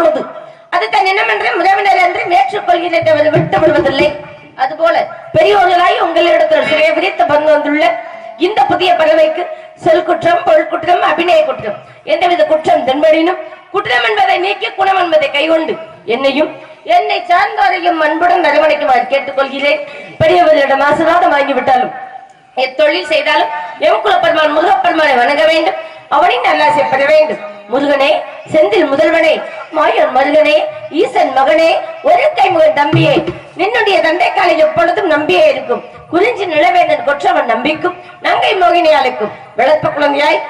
போய் கலக்கும் பொழுது அது தன் இனமென்று உறவினர் என்று ஏற்றுக்கொள்கிறதை விட்டு விடுவதில்லை. அதுபோல பெரியோர்களாய் உங்களிடத்தில் சிறைய விரித்து பங்கு வந்துள்ள இந்த புதிய பறவைக்கு செல் குற்றம் பொருள் குற்றம் அபிநய குற்றம் எந்தவித குற்றம் தென்படினும் குற்றம் என்பதை நீக்கி குணம் என்பதை கைகொண்டு என்னையும் என்னை சார்ந்தோரையும் அன்புடன் நடவடிக்குமாறு கேட்டுக்கொள்கிறேன். பெரியவர்களிடம் ஆசீர்வாதம் வாங்கிவிட்டாலும் எத்தொழில் செய்தாலும் எம் குலப்பெருமான் முருகப்பெருமானை வணங்க வேண்டும். அவனின் நல்லாசை பெற வேண்டும். முருகனே செந்தில் முதல்வனே மாயன் மருகனே ஈசன் மகனே ஒரு கைமுகன் தம்பியே நின்னுடைய தந்தை காலில் எப்பொழுதும் நம்பியே இருக்கும். குறிஞ்சி நிலவேந்தன் கொற்றவன் நம்பிக்கும். நங்கை மோகினி அழைக்கும். வளர்ப்ப குழந்தையாய்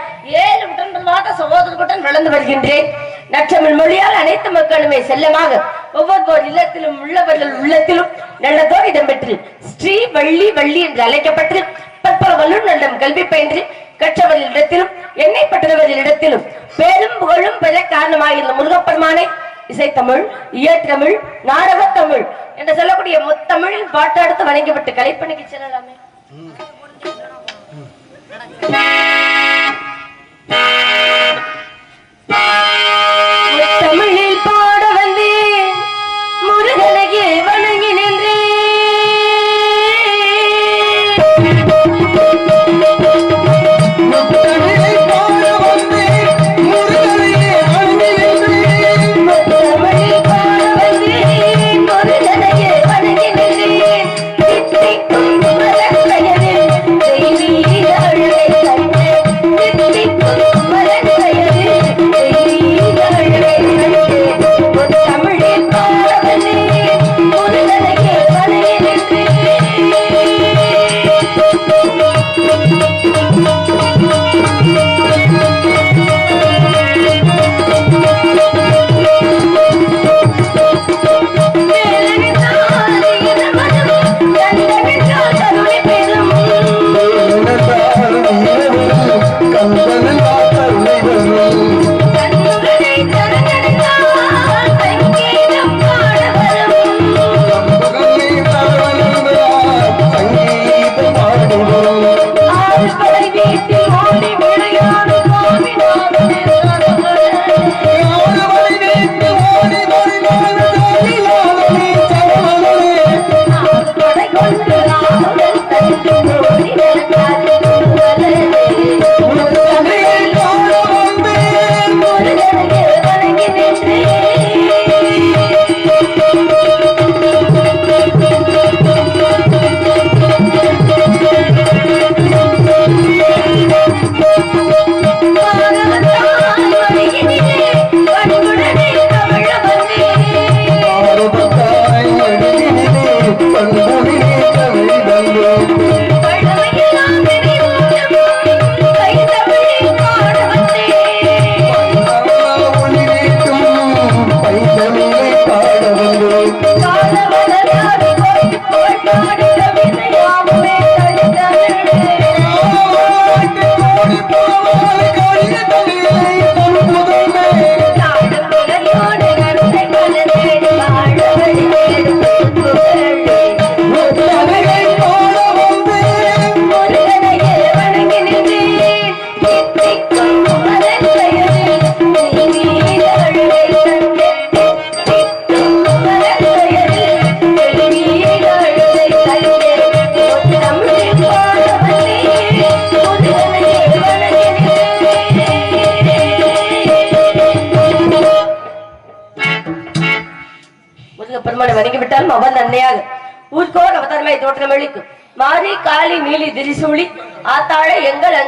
ஏழு உடன்பில்லாத சகோதரர்களுடன் வளர்ந்து வருகின்றேன். நற்றமிழ் மொழியால் அனைத்து மக்களுமே செல்லமாக ஒவ்வொருவர் இல்லத்திலும் உள்ளவர்கள் உள்ளத்திலும் நல்லதோர் இடம்பெற்று ஸ்ரீ வள்ளி வள்ளி என்று அழைக்கப்பட்டு பற்பல வல்லுநரிடம் கல்வி பயின்று கற்றவர்களிடத்திலும் எண்ணெய் பெற்றவர்களிடத்திலும் பெரும் புகழும் பெற காரணமாகிற முருகப்பெருமானை இசைத்தமிழ் இயற்றமிழ் நாடகத் தமிழ் என்று சொல்லக்கூடிய முத்தமிழில் பாட்டாடுத்து வணங்கிவிட்டு கலைப்பணிக்கு செல்லலாமே. முத்தமிழில்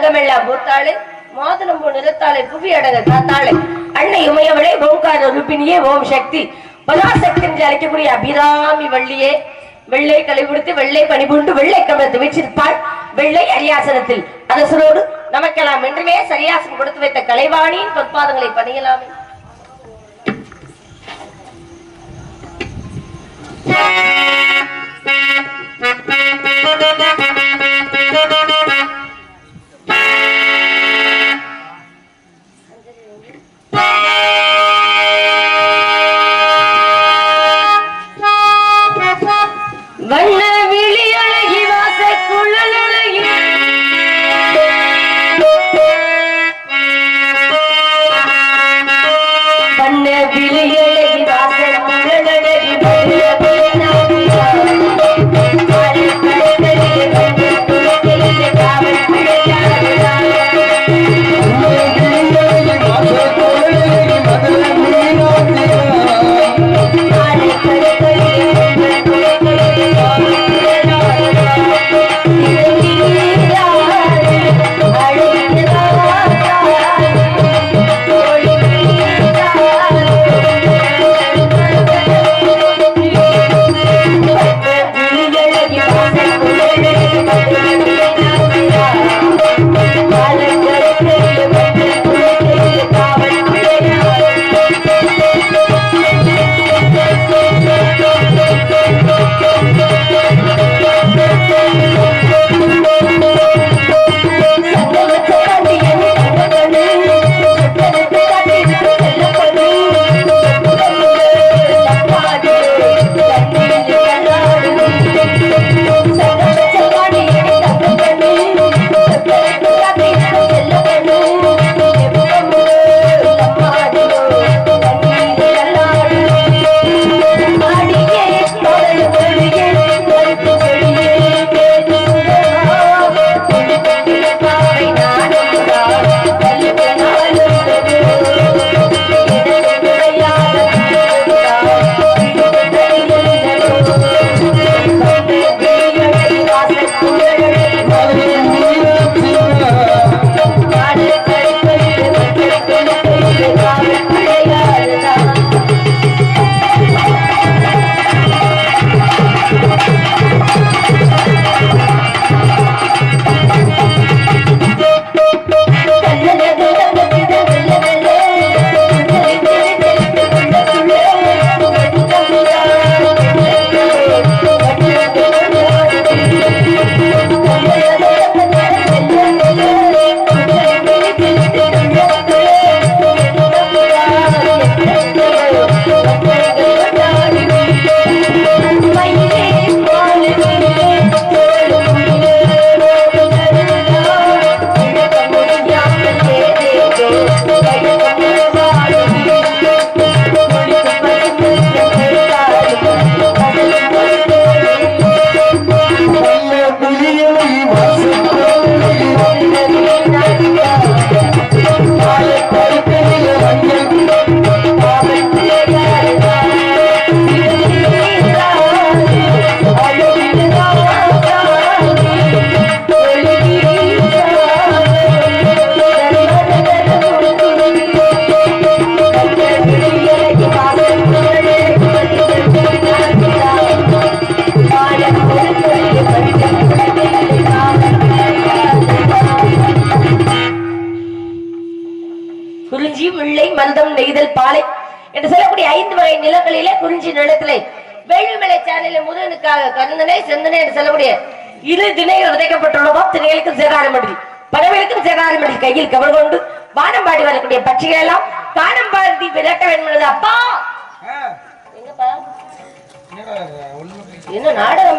எங்கள் பூத்தாளே பூத்தாளை மாதுளம்பூ நிறத்தாளே புவி அடங்க காத்தாளை. அன்னை உமையவளே ஓம்கார ரூபினியே ஓம் சக்தி. பராசக்தி என்று அழைக்கக்கூடிய அபிராமி வள்ளியே வெள்ளை கழிவுடுத்து வெள்ளை பணிபுண்டு வெள்ளை கமலத்தை வச்சிருப்பாள் வெள்ளை அரியாசனத்தில் அரசரோடு நமக்கெல்லாம் என்றுமே சரியாசனம் கொடுத்து வைத்த கலைவாணியின் பொற்பாதங்களை பணியலாமே. Thank you. வேள்விமலை சேனலில் முருகனுக்காக கருந்தனை செந்தனை என்று சொல்லக்கூடிய இரு திணைகள் விதைக்கப்பட்டுள்ளதோ திணைகளுக்கும் சேதாரமடி பறவைகளுக்கும் சேதாரமடி கையில் கவல் கொண்டு வானம் பாடி வரக்கூடிய பட்சிகள் எல்லாம் காணம் பாடி விரட்ட வேண்டும் என்பது அப்பா எங்கப்பா என்ன நாடகம்.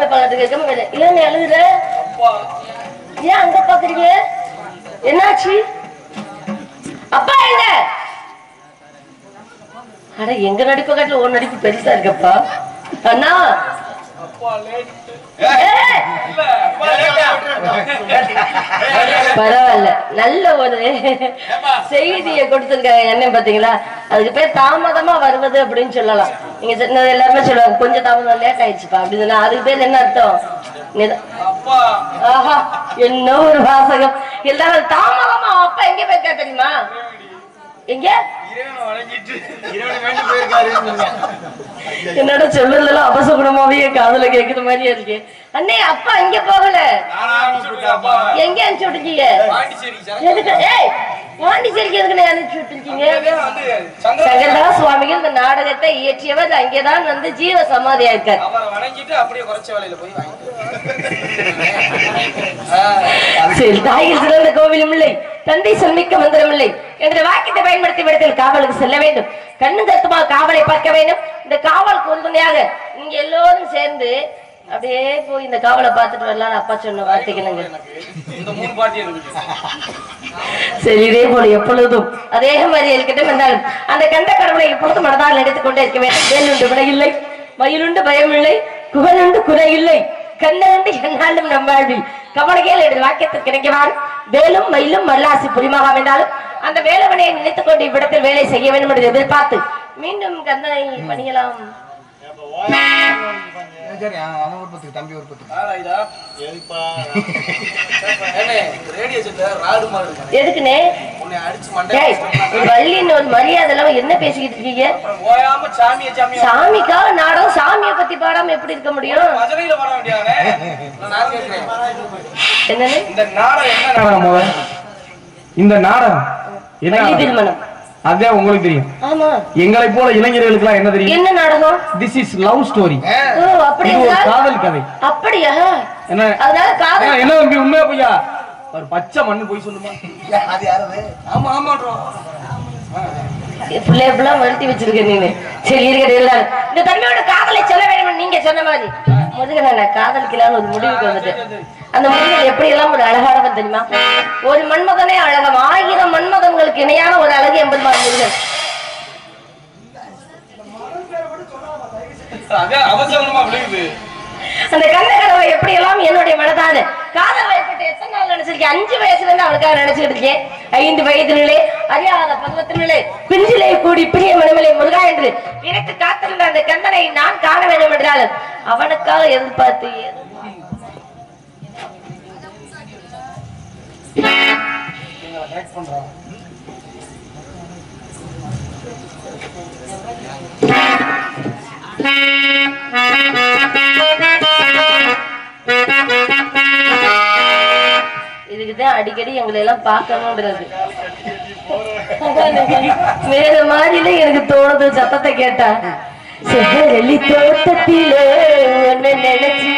ஏன் அங்க பாக்குறீங்க? என்னாச்சு? அப்பா எங்க? அட எங்க நடிப்பு காட்டுல ஒரு நடிப்பு பெருசா இருக்கப்பா. அண்ணா! பரவாயில்ல. நல்ல ஒரு செய்தியை கொடுத்திருக்காங்க. என்ன பாத்தீங்களா அதுக்கு பேர் தாமதமா வருவது அப்படின்னு சொல்லலாம். நீங்க சொன்னது எல்லாருமே சொல்லுவாங்க. கொஞ்சம் தாமதம் லேட் ஆயிடுச்சுப்பா அப்படின்னு அதுக்கு பேர் என்ன அர்த்தம்? ஆஹா என்ன ஒரு வாசகம். எல்லாரும் தாமதமா அப்பா எங்க போயிருக்கா தெரியுமா எங்க? என்னோட சொல்லுறதெல்லாம் அபசகுணமாவே காதுல கேக்குற மாதிரியே இருக்கு. அண்ணே அப்பா எங்க போகல. எங்க அனுப்பிச்சு ஏய் பாண்டிச்சேரிக்கு எதுக்கு அனுப்பிச்சு விட்டுருக்கீங்க? வந்து சங்கர சங்கரதா சுவாமிகள் இந்த நாடகத்தை இயற்றியவர். அங்கேதான் வந்து ஜீவ சமாதியா இருக்கார் சரி தாயில் சிறந்த கோவிலும் இல்லை. தந்தை சொல்மிக்க மந்திரம் இல்லை. என்ற வாக்கியத்தை பயன்படுத்தி விடத்தில் காவலுக்கு செல்ல வேண்டும். கண்ணு கத்துமா காவலை பார்க்க வேண்டும். இந்த காவல் உறுதுணையாக நீங்க எல்லோரும் சேர்ந்து அப்படியே போய் இந்த காவலை பார்த்துட்டு வரலாம் அப்பா சொன்ன இருக்கு. சரி இதே போல எப்பொழுதும் அதே மாதிரி இருக்கட்டும் என்றாலும் அந்த கண்ட கடவுளை எப்பொழுதும் மனதால் நினைத்துக் கொண்டே இருக்க வேண்டும். வேலுண்டு விடையில்லை மயிலுண்டு பயமில்லை குகனுண்டு குறை இல்லை. கண்ணனுண்டு என்னாலும் நம் வாழ்வில். கவனகையில் என்ற வாக்கியத்திற்கு கிடைக்கவாறு. வேலும் மயிலும் மல்லாசி புரிமாக அமைந்தாலும் அந்த வேலவனை நினைத்துக் கொண்டு இவ்விடத்தில் வேலை செய்ய வேண்டும் என்று எதிர்பார்த்து மீண்டும் கந்தனை பணியலாம். சரி அவன் தம்பி வள்ளின்னு ஒரு மரியாதை இல்லாம என்ன பேசிக்கிட்டு இருக்கீங்க? சாமிக்காக நாடகம் சாமியை பத்தி பாடாம எப்படி இருக்க முடியும்? என்னன்னு இந்த நாடகம் என்ன அதான் உங்களுக்கு தெரியும். எங்களை போல இளைஞர்களுக்கு என்ன தெரியும்? என்ன நாடகம்? திஸ் இஸ் லவ் ஸ்டோரி இது ஒரு என்றால் காதல் கதை. அப்படியா? என்ன? அதனால காதல் ஏன், என்ன தம்பி உண்மையா பொய்யா? ஒரு பச்சை மண்ணு போய் சொல்லுமா? அது யாரது? ஆமா ஆமான்றோம் பிள்ளை பிள்ளை வளர்த்தி வச்சிருக்க நீங்க சரி இருக்கிற எல்லாரும். இந்த தன்மையோட காதலை சொல்ல வேண்டும் நீங்க சொன்ன மாதிரி. முருகன் காதலிக்கலாம்னு ஒரு முடிவுக்கு வந்துட்டேன். அந்த முருகன் எப்படி எல்லாம் ஒரு அழகானவன் தெரியுமா? ஒரு மன்மதனே அழகம். ஆயிரம் மன்மதங்களுக்கு இணையான ஒரு அழகு என்பது முருகன். அவசரமா விழுகுது. அந்த கண்ண கனவை எப்படி எல்லாம் என்னுடைய மனதான காதல் வயப்பட்டு எத்தனை நாள் நினைச்சிருக்கேன்? அஞ்சு வயசுல இருந்து நினைச்சுட்டு இருக்கேன். ஐந்து வயதினிலே அறியாத பருவத்தினிலே பிஞ்சிலே கூடி பிரிய மனமலை முருகா என்று எனக்கு காத்திருந்த அந்த கந்தனை நான் காண வேண்டும் என்றால் அவனுக்காக எதிர்பார்த்து இதுக்குதான் அடிக்கடி எங்களை எல்லாம் பார்க்கணும்ன்றது. வேற மாதிரில எனக்கு தோணுது சத்தத்தை கேட்டா. செவ்வெளி தோட்டத்திலே உன்னை நினைச்சு.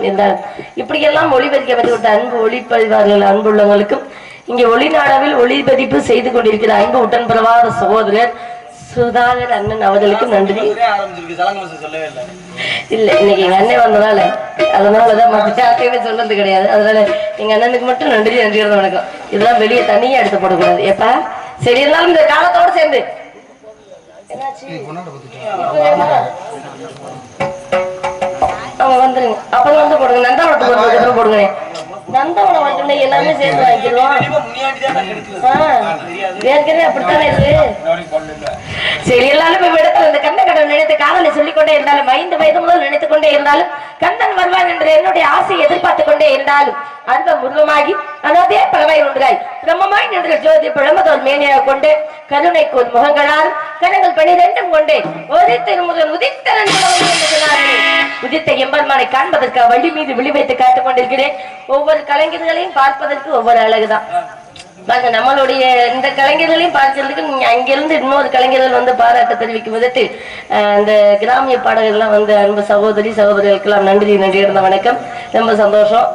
வணக்கம் இருந்தாலும் இப்படியெல்லாம் ஒளிபதிக்கப்பட்டு விட்ட அன்பு ஒளிப்பதிவாளர்கள் அன்புள்ளங்களுக்கும் இங்கே ஒளிநாடாவில் ஒளிபதிப்பு செய்து கொண்டிருக்கிற அன்பு உடன்பிறவாத சகோதரர் சுதாகர் அண்ணன் அவர்களுக்கு நன்றி. இல்லை. இல்ல இன்னைக்கு எங்க அண்ணன் வந்தனால அதனாலதான் மத்த யார்ட்டையுமே சொன்னது கிடையாது. அதனால எங்க அண்ணனுக்கு மட்டும் நன்றி நன்றி வணக்கம் இதெல்லாம் வெளியே தனியா எடுத்து போடக்கூடாது. ஏப்பா சரி இருந்தாலும் இந்த காலத்தோட சேர்ந்து. என்னாச்சு? அப்புறம் வந்து போடுங்க. நந்தாவனத்துக்கு ஒரு அப்புறம் போடுங்க. நந்தாவனம் வந்துட்டு எல்லாமே சேர்த்து வாங்கிடுவோம் ஏற்கனவே அப்படித்தானே பண்ணல சரி எல்லாரும் போய் இடத்துல இந்த கண்ண கடவுள் நினைத்து காதலை சொல்லிக் கொண்டே இருந்தாலும் ஐந்து வயது முதல் நினைத்துக் கொண்டே இருந்தாலும் கந்தன் வருவான் என்று என்னுடைய ஆசையை எதிர்பார்த்துக் கொண்டே இருந்தாலும் அன்பம் உருவமாகி அதாவது பறவை ஒன்றாய். பிரம்மமாய் நின்ற ஜோதி பழமதோர் மேனியாக கொண்டு கருணை ஒரு முகங்களால் கரங்கள் பனிரெண்டும் கொண்டே ஒரு முதல் உதித்த உதித்த எம்பெருமானை காண்பதற்கு வழி மீது விழி வைத்து காத்துக் கொண்டிருக்கிறேன். ஒவ்வொரு கலைஞர்களையும் பார்ப்பதற்கு ஒவ்வொரு அழகுதான். பாருங்க நம்மளுடைய இந்த கலைஞர்களையும் பார்க்கறதுக்கு அங்கிருந்து இன்னொரு கலைஞர்கள் வந்து பாராட்ட தெரிவிக்கும் விதத்தில் அஹ், இந்த கிராமிய பாடகர்கள்லாம் வந்து அன்பு சகோதரி சகோதரிகளுக்கெல்லாம் நன்றி நன்றி இருந்த வணக்கம். ரொம்ப சந்தோஷம்.